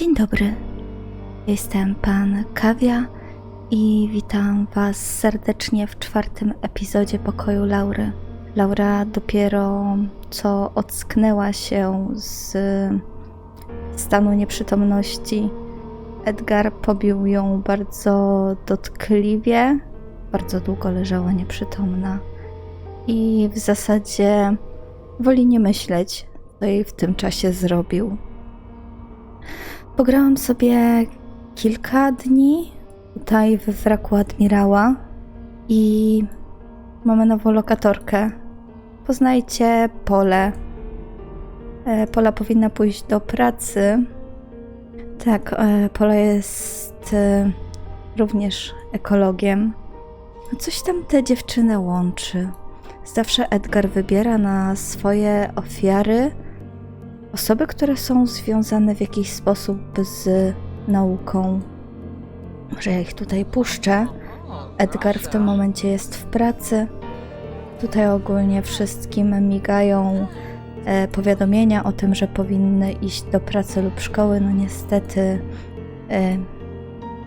Dzień dobry. Jestem pan Kawia i witam was serdecznie w czwartym epizodzie pokoju Laury. Laura dopiero co ocknęła się z stanu nieprzytomności. Edgar pobił ją bardzo dotkliwie. Bardzo długo leżała nieprzytomna. I w zasadzie woli nie myśleć, co jej w tym czasie zrobił. Pograłam sobie kilka dni tutaj w wraku admirała i mamy nową lokatorkę. Poznajcie Pole. E, Pola powinna pójść do pracy. Tak, e, Pola jest e, również ekologiem. No Coś tam te dziewczyny łączy. Zawsze Edgar wybiera na swoje ofiary osoby, które są związane w jakiś sposób z nauką. Może ja ich tutaj puszczę. Edgar w tym momencie jest w pracy. Tutaj ogólnie wszystkim migają e, powiadomienia o tym, że powinny iść do pracy lub szkoły. No niestety e,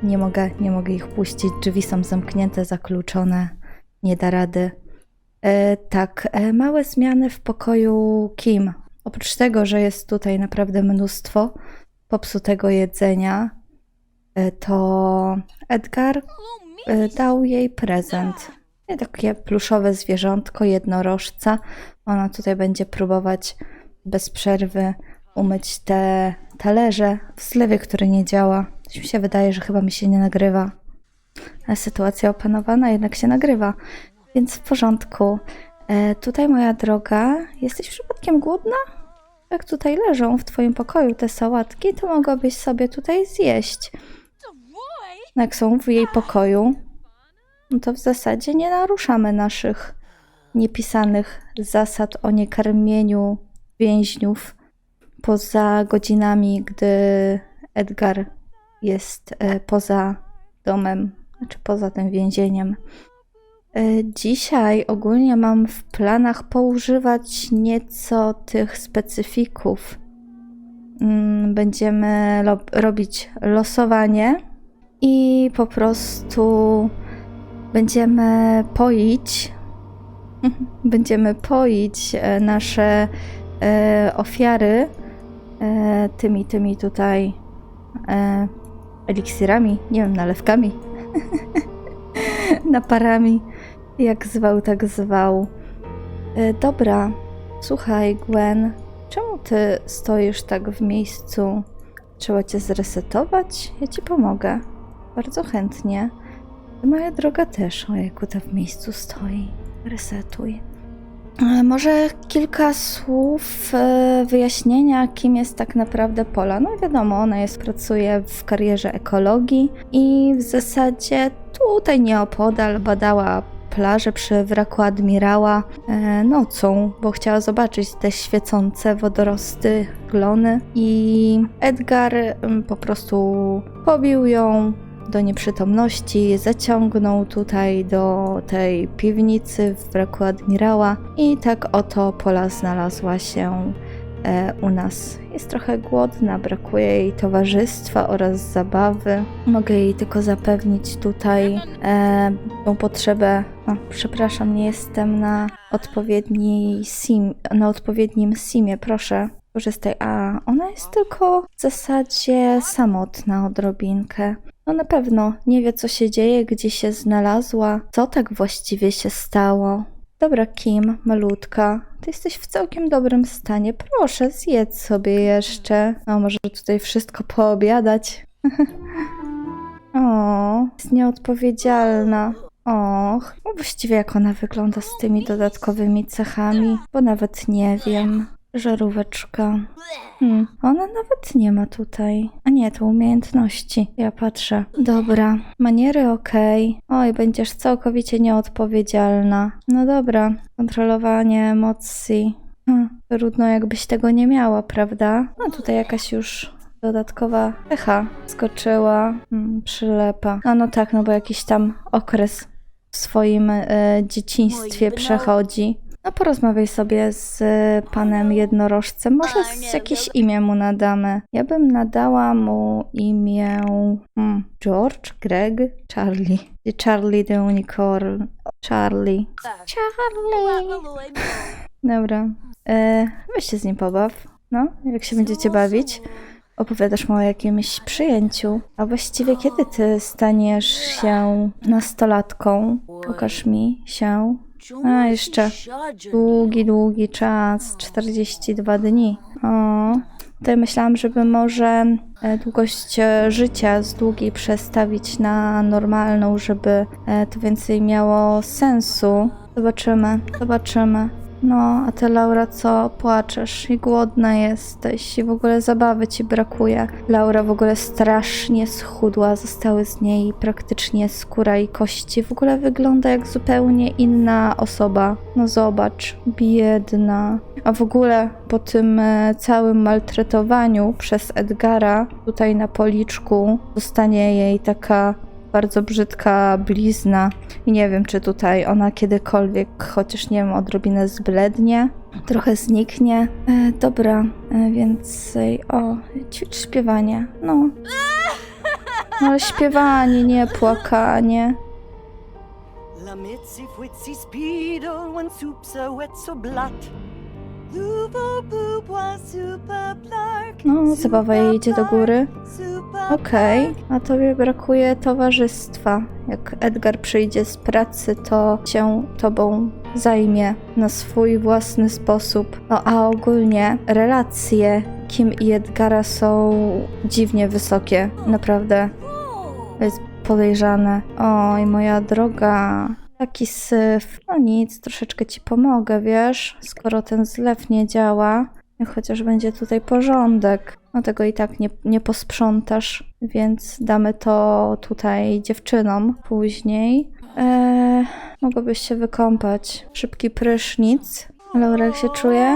nie, mogę, nie mogę ich puścić. Drzwi są zamknięte, zakluczone. Nie da rady. E, tak, e, małe zmiany w pokoju Kim. Oprócz tego, że jest tutaj naprawdę mnóstwo popsutego jedzenia, e, to Edgar e, dał jej prezent. Takie pluszowe zwierzątko, jednorożca. Ona tutaj będzie próbować bez przerwy umyć te talerze w zlewie, który nie działa. Mi się wydaje, że chyba mi się nie nagrywa. Ale sytuacja opanowana jednak się nagrywa, więc w porządku. E, tutaj, moja droga, jesteś przypadkiem głodna? Jak tutaj leżą w twoim pokoju te sałatki, to mogłabyś sobie tutaj zjeść. Jak są w jej pokoju, no to w zasadzie nie naruszamy naszych niepisanych zasad o niekarmieniu więźniów poza godzinami, gdy Edgar jest e, poza domem, znaczy poza tym więzieniem. E, Dzisiaj ogólnie mam w planach poużywać nieco tych specyfików. Mm, Będziemy lo- robić losowanie i po prostu będziemy poić. Będziemy poić e, nasze e, ofiary tymi, tymi tutaj eliksirami, nie wiem, nalewkami, naparami. Jak zwał, tak zwał. E, dobra, słuchaj, Gwen, czemu ty stoisz tak w miejscu? Trzeba cię zresetować? Ja ci pomogę. Bardzo chętnie. Moja droga też, ojejku, ta w miejscu stoi. Resetuj. E, Może kilka słów e, wyjaśnienia, kim jest tak naprawdę Pola. No wiadomo, ona jest, pracuje w karierze ekologii i w zasadzie tutaj nieopodal badała plażę przy wraku admirała e, nocą, bo chciała zobaczyć te świecące wodorosty, glony i Edgar mm, po prostu pobił ją do nieprzytomności, zaciągnął tutaj do tej piwnicy w wraku admirała i tak oto Pola znalazła się u nas. Jest trochę głodna, brakuje jej towarzystwa oraz zabawy. Mogę jej tylko zapewnić tutaj e, tą potrzebę. O, przepraszam, nie jestem na odpowiedniej sim, na odpowiednim simie, proszę. Korzystaj. A ona jest tylko w zasadzie samotna odrobinkę. No na pewno nie wie, co się dzieje, gdzie się znalazła, co tak właściwie się stało. Dobra, Kim, malutka, ty jesteś w całkiem dobrym stanie. Proszę, zjedz sobie jeszcze. No, może tutaj wszystko poobiadać. o, jest nieodpowiedzialna. Och, no właściwie jak ona wygląda z tymi dodatkowymi cechami, bo nawet nie wiem. Żaróweczka. Hmm, ona nawet nie ma tutaj. A nie, to umiejętności. Ja patrzę. Dobra, maniery okej. Oj, będziesz całkowicie nieodpowiedzialna. No dobra, kontrolowanie emocji. Hmm, trudno jakbyś tego nie miała, prawda? No tutaj jakaś już dodatkowa echa skoczyła. Hmm, przylepa. A no tak, no bo jakiś tam okres w swoim e, dzieciństwie przechodzi. No porozmawiaj sobie z panem jednorożcem. Może z jakieś imię mu nadamy. Ja bym nadała mu imię hmm, George, Greg, Charlie. Charlie the Unicorn. Charlie. Charlie. Dobra. E, weź się z nim pobaw. No, jak się będziecie bawić. Opowiadasz mu o jakimś przyjęciu. A właściwie kiedy ty staniesz się nastolatką? Pokaż mi się. A, jeszcze długi, długi czas. 42 dni. O, tutaj myślałam, żeby może e, długość e, życia z długiej przestawić na normalną, żeby e, to więcej miało sensu. Zobaczymy, zobaczymy. No, a ty Laura co? Płaczesz i głodna jesteś i w ogóle zabawy ci brakuje. Laura w ogóle strasznie schudła, zostały z niej praktycznie skóra i kości. W ogóle wygląda jak zupełnie inna osoba. No zobacz, biedna. A w ogóle po tym e, całym maltretowaniu przez Edgara tutaj na policzku zostanie jej taka bardzo brzydka blizna i nie wiem, czy tutaj ona kiedykolwiek, chociaż nie wiem, odrobinę zblednie, trochę zniknie. E, dobra, e, więcej. O, ćwicz śpiewanie. No. No, śpiewanie, nie płakanie. La speedo when soups are wet so blatt. No, zabawa jej idzie do góry. Okej, a tobie brakuje towarzystwa. Jak Edgar przyjdzie z pracy, to się tobą zajmie na swój własny sposób. No a ogólnie relacje Kim i Edgara są dziwnie wysokie. Naprawdę. To jest podejrzane. Oj, moja droga. Taki syf. No nic, troszeczkę ci pomogę, wiesz? Skoro ten zlew nie działa, chociaż będzie tutaj porządek. No tego i tak nie, nie posprzątasz, więc damy to tutaj dziewczynom później. Eee, mogłabyś się wykąpać. Szybki prysznic. Laura, jak się czuje?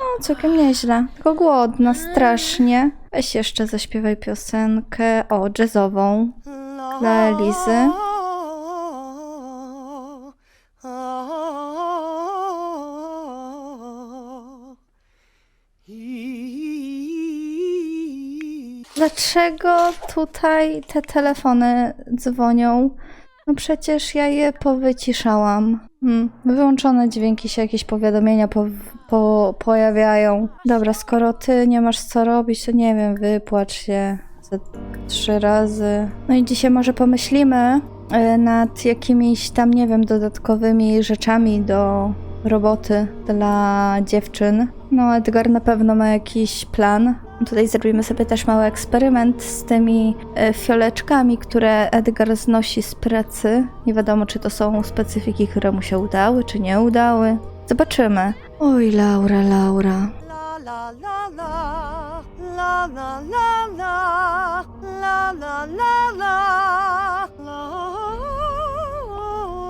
No, całkiem nieźle. Tylko głodna, strasznie. Weź jeszcze zaśpiewaj piosenkę, o, jazzową. Dla Elizy. Dlaczego tutaj te telefony dzwonią? No przecież ja je powyciszałam. Hmm. Wyłączone dźwięki się, jakieś powiadomienia po, po, pojawiają. Dobra, skoro ty nie masz co robić, to nie wiem, wypłacz się ze trzy razy. No i dzisiaj może pomyślimy y, nad jakimiś tam, nie wiem, dodatkowymi rzeczami do roboty dla dziewczyn. No, Edgar na pewno ma jakiś plan. Tutaj zrobimy sobie też mały eksperyment z tymi e, fioleczkami, które Edgar znosi z pracy. Nie wiadomo, czy to są specyfiki, które mu się udały, czy nie udały. Zobaczymy. Oj, Laura, Laura.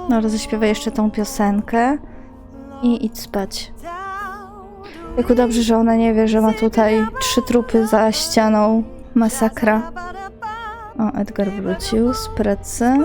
No, ale jeszcze tą piosenkę i idź spać. Jak dobrze, że ona nie wie, że ma tutaj trzy trupy za ścianą. Masakra. O, Edgar wrócił z pracy.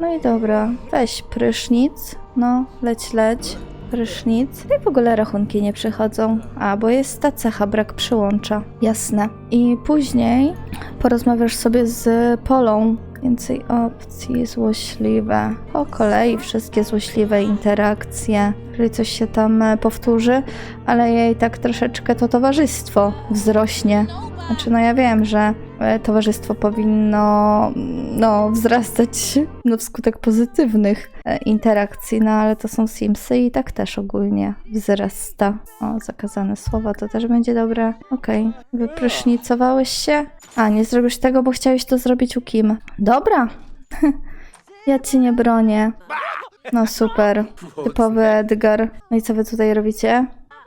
No i dobra, weź prysznic. No, leć, leć. Prysznic. I w ogóle rachunki nie przychodzą. A, bo jest ta cecha, brak przyłącza. Jasne. I później porozmawiasz sobie z Polą. Więcej opcji, złośliwe. Po kolei wszystkie złośliwe interakcje. Jeżeli coś się tam e, powtórzy, ale jej tak troszeczkę to towarzystwo wzrośnie. Znaczy, no ja wiem, że towarzystwo powinno no, wzrastać no, wskutek pozytywnych e, interakcji, no ale to są Simsy i tak też ogólnie wzrasta. O, zakazane słowa to też będzie dobre. Okej, wyprysznicowałeś się? A, nie zrobisz tego, bo chciałeś to zrobić u Kim. Dobra. ja ci nie bronię. No super. Typowy Edgar. No i co wy tutaj robicie?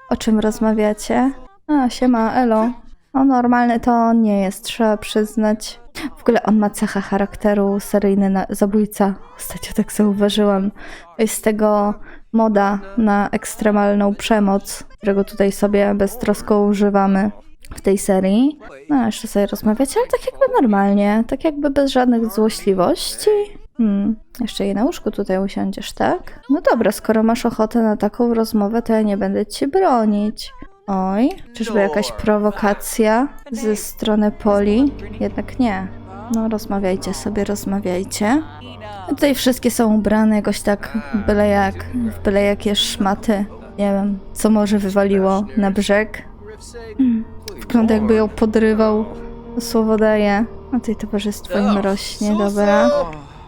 O czym rozmawiacie? A, siema, elo. No normalny to nie jest, trzeba przyznać. W ogóle on ma cechę charakteru seryjny zabójca. Ostatnio tak zauważyłam. Jest tego moda na ekstremalną przemoc, którego tutaj sobie beztrosko używamy w tej serii. No, jeszcze sobie rozmawiać, ale tak jakby normalnie, tak jakby bez żadnych złośliwości. Hmm, jeszcze jej na łóżku tutaj usiądziesz, tak? No dobra, skoro masz ochotę na taką rozmowę, to ja nie będę ci bronić. Oj, czyżby jakaś prowokacja ze strony Poli? Jednak nie. No, rozmawiajcie sobie, rozmawiajcie. Tutaj wszystkie są ubrane jakoś tak byle jak, w byle jakie szmaty. Nie wiem, co może wywaliło na brzeg. Mm, Wygląda jakby ją podrywał. Słowo daje. A tutaj towarzystwo im rośnie, dobra.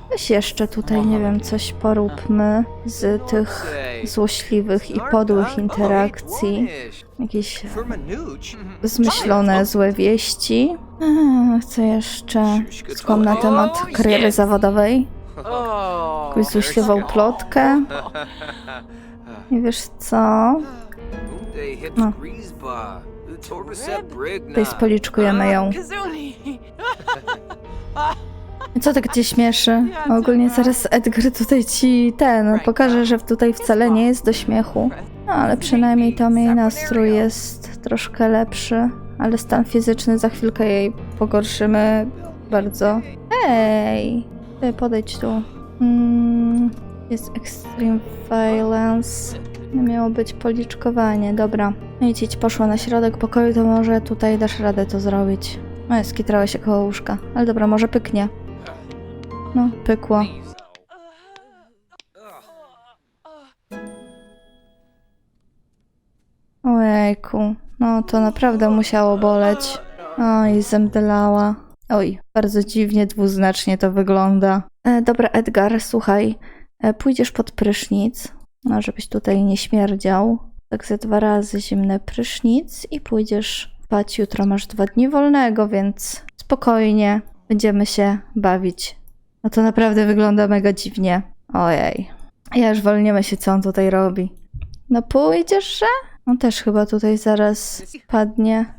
Weź jeszcze tutaj, nie wiem, coś poróbmy z tych złośliwych i podłych interakcji. Jakieś zmyślone złe wieści. A, Chcę jeszcze skłam na temat kariery zawodowej. Jakąś złośliwą plotkę. I wiesz co? No. Tutaj spoliczkujemy ją. Co tak cię śmieszy? Ogólnie zaraz Edgar tutaj ci ten pokaże, że tutaj wcale nie jest do śmiechu. No ale przynajmniej tam jej nastrój jest troszkę lepszy. Ale stan fizyczny za chwilkę jej pogorszymy bardzo. Ej! Ty podejdź tu. Mm, jest extreme violence. Miało być policzkowanie, dobra. No idź, poszła na środek pokoju, to może tutaj dasz radę to zrobić. No, skitrała się koło łóżka. Ale dobra, może pyknie. No, pykło. Ojejku, no to naprawdę musiało boleć. Oj, zemdlała. Oj, bardzo dziwnie, dwuznacznie to wygląda. E, dobra, Edgar, słuchaj, e, pójdziesz pod prysznic, no, żebyś tutaj nie śmierdział. Tak ze dwa razy zimny prysznic i pójdziesz spać. Jutro masz dwa dni wolnego, więc spokojnie będziemy się bawić. No to naprawdę wygląda mega dziwnie. Ojej. Ja już wolniemy się, co on tutaj robi. No pójdziesz, że? On też chyba tutaj zaraz padnie.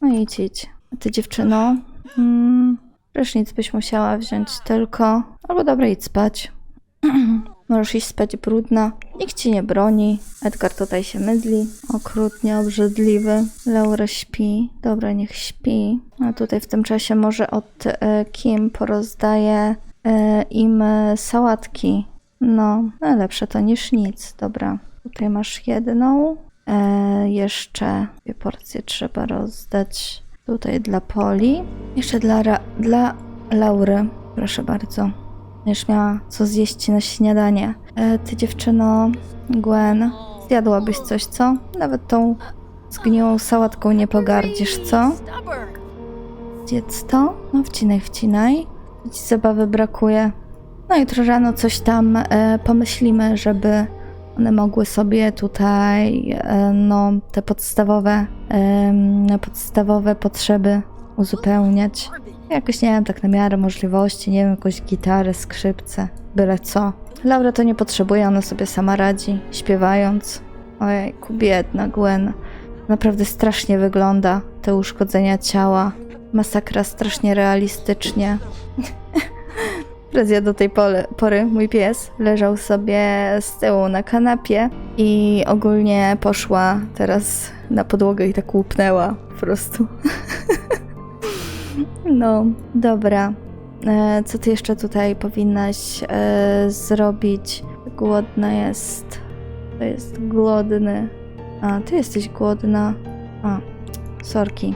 No idź, idź. A ty dziewczyno? Mm, prysznic byś musiała wziąć tylko. Albo dobra, idź spać. Możesz iść spać brudna. Nikt ci nie broni. Edgar tutaj się mydli. Okrutnie obrzydliwy. Laura śpi. Dobra, niech śpi. A tutaj w tym czasie może od e, Kim porozdaje im e, sałatki. No, no, lepsze to niż nic. Dobra, tutaj masz jedną. E, jeszcze dwie porcje trzeba rozdać tutaj dla Poli. Jeszcze dla, dla Laury. Proszę bardzo. Już miała co zjeść na śniadanie. E, ty dziewczyno, Gwen, zjadłabyś coś, co? Nawet tą zgniłą sałatką nie pogardzisz, co? Zjedz to? No wcinaj, wcinaj. Ci zabawy brakuje. No jutro rano coś tam e, pomyślimy, żeby one mogły sobie tutaj e, no, te podstawowe, em, podstawowe potrzeby uzupełniać. Jakoś nie wiem, tak na miarę możliwości, nie wiem, jakąś gitarę, skrzypce, byle co. Laura to nie potrzebuje, ona sobie sama radzi, śpiewając. Ojejku, biedna Gwen. Naprawdę strasznie wygląda, te uszkodzenia ciała. Masakra strasznie realistycznie. Prezja do tej pole, pory mój pies leżał sobie z tyłu na kanapie i ogólnie poszła teraz na podłogę i tak łupnęła po prostu. No, dobra. E, co ty jeszcze tutaj powinnaś e, zrobić? Głodna jest. To jest głodny. A, ty jesteś głodna. A, sorki.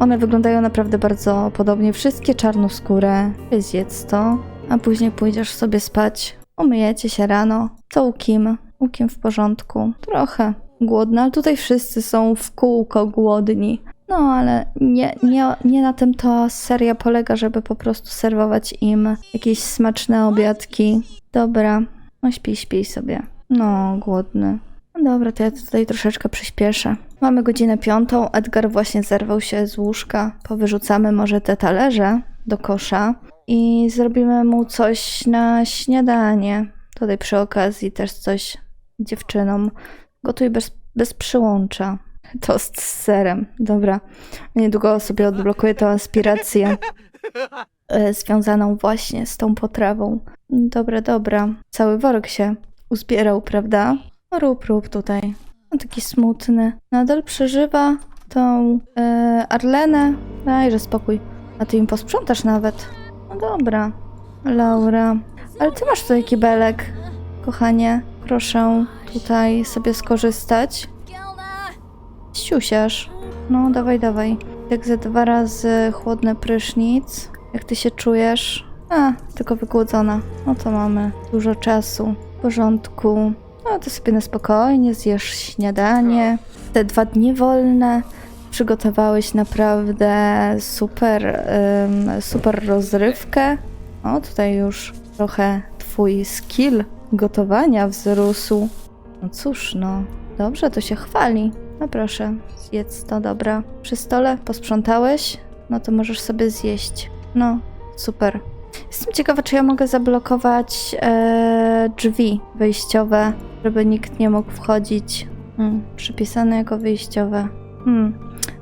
One wyglądają naprawdę bardzo podobnie. Wszystkie czarnoskóre. Zjedz to, a później pójdziesz sobie spać. Umyjecie się rano. Co u Kim? U Kim w porządku? Trochę głodna, ale tutaj wszyscy są w kółko głodni. No, ale nie, nie, nie na tym ta seria polega, żeby po prostu serwować im jakieś smaczne obiadki. Dobra, no śpij, śpij sobie. No, głodny. No dobra, to ja tutaj troszeczkę przyspieszę. Mamy godzinę piątą, Edgar właśnie zerwał się z łóżka. Powyrzucamy może te talerze do kosza i zrobimy mu coś na śniadanie. Tutaj przy okazji też coś dziewczynom. Gotuj bez, bez przyłącza. Tost z serem. Dobra. Niedługo sobie odblokuję tę aspirację e, związaną właśnie z tą potrawą. Dobra, dobra. Cały worek się uzbierał, prawda? No, Rób, rób tutaj. No, taki smutny. Nadal przeżywa tą e, Arlenę. Dajże spokój. A ty im posprzątasz nawet. No dobra. Laura. Ale ty masz tutaj kibelek, kochanie. Proszę tutaj sobie skorzystać. Siusiasz. No, dawaj, dawaj. Jak ze dwa razy chłodny prysznic. Jak ty się czujesz? A, tylko wygłodzona. No to mamy dużo czasu. W porządku. No to sobie na spokojnie zjesz śniadanie. Te dwa dni wolne przygotowałeś naprawdę super, ym, super rozrywkę. O, tutaj już trochę twój skill gotowania wzrósł. No cóż, no, dobrze, to się chwali. No proszę, zjedz to, dobra. Przy stole posprzątałeś? No to możesz sobie zjeść. No, super. Jestem ciekawa, czy ja mogę zablokować e, drzwi wejściowe, żeby nikt nie mógł wchodzić. Hmm, przypisane jako wyjściowe. Hmm.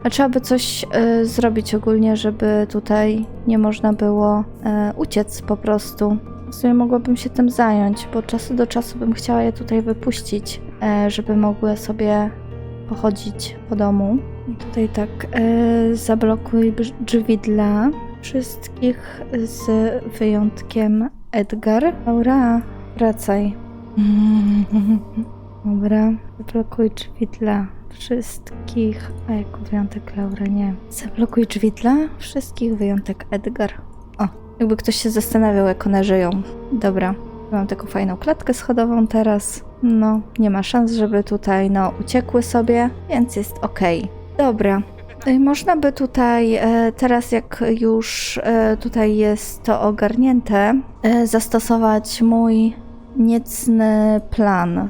A trzeba by coś e, zrobić ogólnie, żeby tutaj nie można było e, uciec po prostu. W sumie mogłabym się tym zająć, bo od czasu do czasu bym chciała je tutaj wypuścić, e, żeby mogły sobie pochodzić po domu. I tutaj tak e, zablokuj drzwi dla wszystkich z wyjątkiem Edgar. Laura, wracaj. Dobra, zablokuj drzwi dla wszystkich. A jako wyjątek Laura nie. Zablokuj drzwi dla wszystkich, wyjątek Edgar. O, jakby ktoś się zastanawiał, jak one żyją. Dobra, mam taką fajną klatkę schodową teraz. No, nie ma szans, żeby tutaj, no, uciekły sobie, więc jest okej. Dobra. Y, Można by tutaj, e, teraz jak już e, tutaj jest to ogarnięte, e, zastosować mój niecny plan.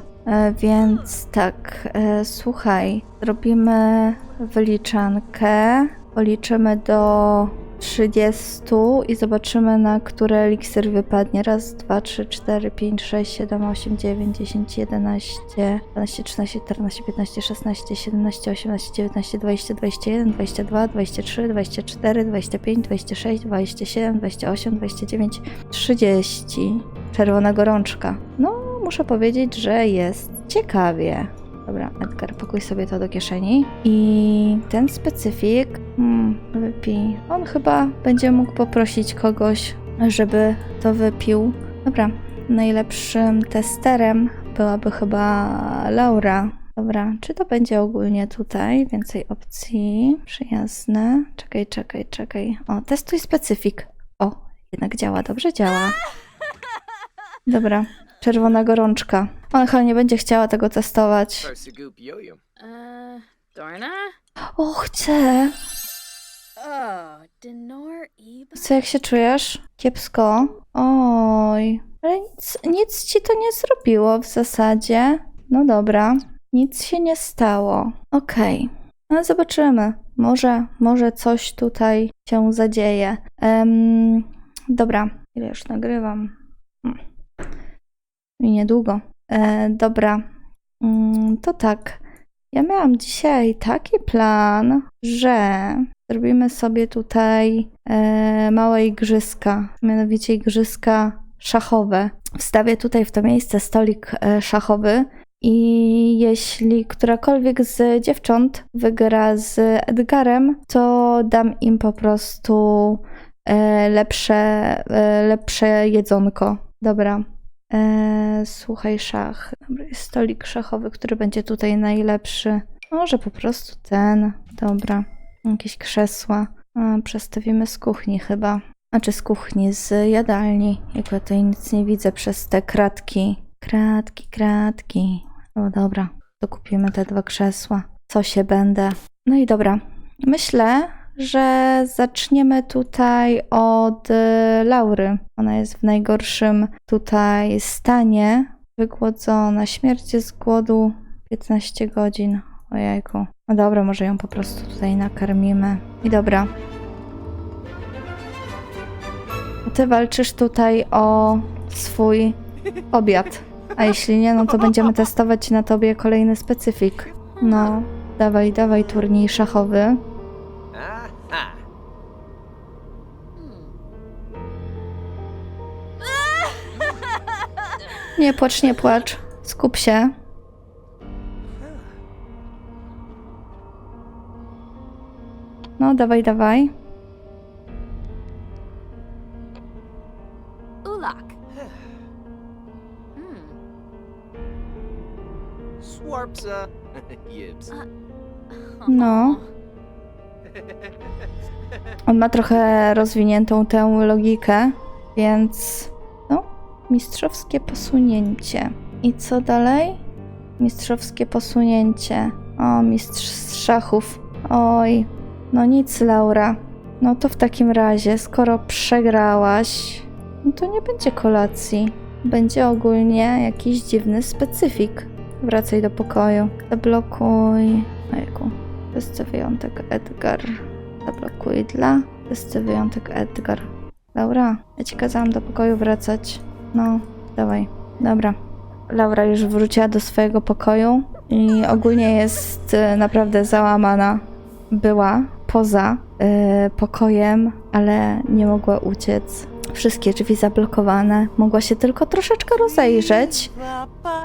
Więc tak, słuchaj, zrobimy wyliczankę, policzymy do 30 i zobaczymy na które eliksir wypadnie. Raz, dwa, trzy, cztery, pięć, sześć, siedem, osiem, dziewięć, dziesięć, jedenaście, dwanaście, trzynaście, czternaście, piętnaście, szesnaście, siedemnaście, osiemnaście, dziewiętnaście, dwadzieścia, dwadzieścia jeden, dwadzieścia dwa, dwadzieścia trzy, dwadzieścia cztery, dwadzieścia pięć, dwadzieścia sześć, dwadzieścia siedem, dwadzieścia osiem, dwadzieścia dziewięć, trzydzieści. Czerwona gorączka. No, muszę powiedzieć, że jest ciekawie. Dobra, Edgar, pakuj sobie to do kieszeni. I ten specyfik, hmm, wypij. On chyba będzie mógł poprosić kogoś, żeby to wypił. Dobra, najlepszym testerem byłaby chyba Laura. Dobra, czy to będzie ogólnie tutaj? Więcej opcji. Przyjazne. Czekaj, czekaj, czekaj. O, testuj specyfik. O, jednak działa, dobrze działa. Dobra, czerwona gorączka. Ona chyba nie będzie chciała tego testować. Dorna? O, chcę. Denor Eba? Co, jak się czujesz? Kiepsko? Oj, ale nic, nic ci to nie zrobiło w zasadzie. No dobra, nic się nie stało. Okej, no zobaczymy. Może, może coś tutaj się zadzieje. Em, dobra, ile już nagrywam? Hmm. I niedługo. E, dobra, Mm, to tak. Ja miałam dzisiaj taki plan, że zrobimy sobie tutaj e, małe igrzyska, mianowicie igrzyska szachowe. Wstawię tutaj w to miejsce stolik e, szachowy i jeśli którakolwiek z dziewcząt wygra z Edgarem, to dam im po prostu e, lepsze, e, lepsze jedzonko. Dobra. E, słuchaj, szach. Dobra, jest stolik szachowy, który będzie tutaj najlepszy. Może po prostu ten. Dobra. Jakieś krzesła. A, przestawimy z kuchni chyba. Znaczy z kuchni, z jadalni. Jak ja tutaj nic nie widzę przez te kratki. Kratki, kratki. O dobra, to kupimy te dwa krzesła. Co się będę. No i dobra. Myślę, że zaczniemy tutaj od y, Laury. Ona jest w najgorszym tutaj stanie. Wygłodzona, śmierć z głodu 15 godzin. Ojejku. No dobra, może ją po prostu tutaj nakarmimy. I dobra. Ty walczysz tutaj o swój obiad. A jeśli nie, no to będziemy testować na tobie kolejny specyfik. No, dawaj, dawaj turniej szachowy. Nie płacz, nie płacz. Skup się. No, dawaj, dawaj. Ulak. Swarpsa. Jibs. No. On ma trochę rozwiniętą tę logikę, więc mistrzowskie posunięcie. I co dalej? Mistrzowskie posunięcie. O, mistrz z szachów. Oj, no nic, Laura. No to w takim razie, skoro przegrałaś, no to nie będzie kolacji. Będzie ogólnie jakiś dziwny specyfik. Wracaj do pokoju. Zablokuj. Ojku. Wszyscy wyjątek Edgar. Zablokuj dla. Wszyscy wyjątek Edgar. Laura, ja ci kazałam do pokoju wracać. No, dawaj. Dobra. Laura już wróciła do swojego pokoju i ogólnie jest e, naprawdę załamana. Była poza e, pokojem, ale nie mogła uciec. Wszystkie drzwi zablokowane. Mogła się tylko troszeczkę rozejrzeć.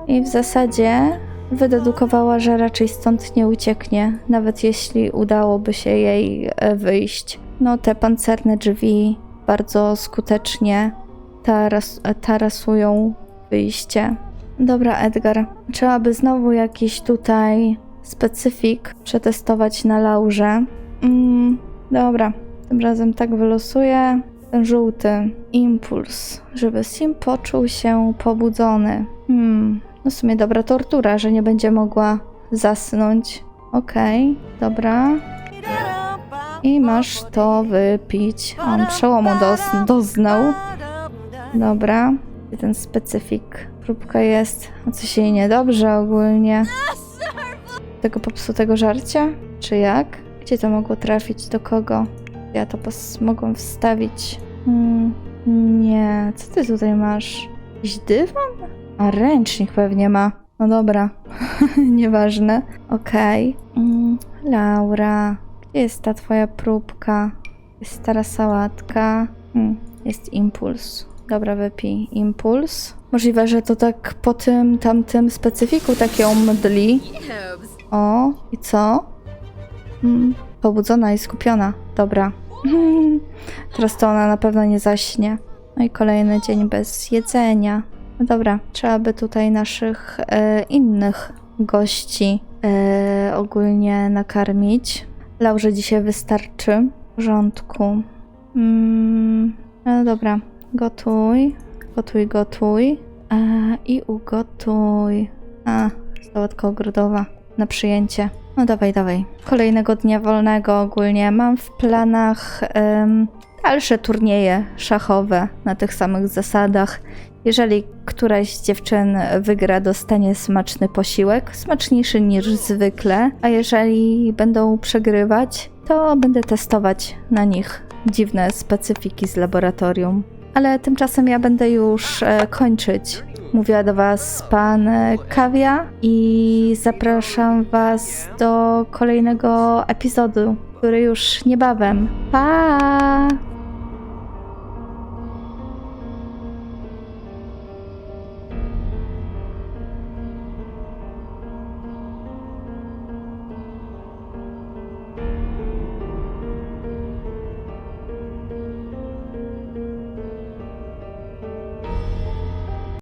I w zasadzie wydedukowała, że raczej stąd nie ucieknie, nawet jeśli udałoby się jej e, wyjść. No, te pancerne drzwi bardzo skutecznie taras tarasują wyjście. Dobra, Edgar. Trzeba by znowu jakiś tutaj specyfik przetestować na Laurze. Mm, dobra, tym razem tak wylosuję. Ten żółty impuls, żeby Sim poczuł się pobudzony. Hmm, no w sumie dobra tortura, że nie będzie mogła zasnąć. Okej, dobra. I masz to wypić. On przełomu dos doznał. Dobra. Ten specyfik? Próbka jest. A coś jej niedobrze ogólnie. Tego popsutego żarcia? Czy jak? Gdzie to mogło trafić? Do kogo? Ja to mogą wstawić. Hmm, nie. Co ty tutaj masz? Jakiś dywan? A ręcznik pewnie ma. No dobra. Nieważne. Okej. Mm, Laura. Gdzie jest ta twoja próbka? Jest stara sałatka. Hmm, jest impuls. Dobra, wypij impuls. Możliwe, że to tak po tym tamtym specyfiku tak ją mdli. Yibs. O, i co? Mm, pobudzona i skupiona. Dobra. Teraz to ona na pewno nie zaśnie. No i kolejny dzień bez jedzenia. No dobra, trzeba by tutaj naszych e, innych gości e, ogólnie nakarmić. Laurze dzisiaj wystarczy. W porządku. Mm, no dobra, gotuj. Gotuj, gotuj. E, I ugotuj. A, sałatka ogrodowa na przyjęcie. No dawaj, dawaj. Kolejnego dnia wolnego ogólnie mam w planach dalsze turnieje szachowe na tych samych zasadach. Jeżeli któraś z dziewczyn wygra, dostanie smaczny posiłek, smaczniejszy niż zwykle, a jeżeli będą przegrywać, to będę testować na nich dziwne specyfiki z laboratorium. Ale tymczasem ja będę już e, kończyć. Mówiła do Was pan Kawia i zapraszam Was do kolejnego epizodu, który już niebawem. Pa!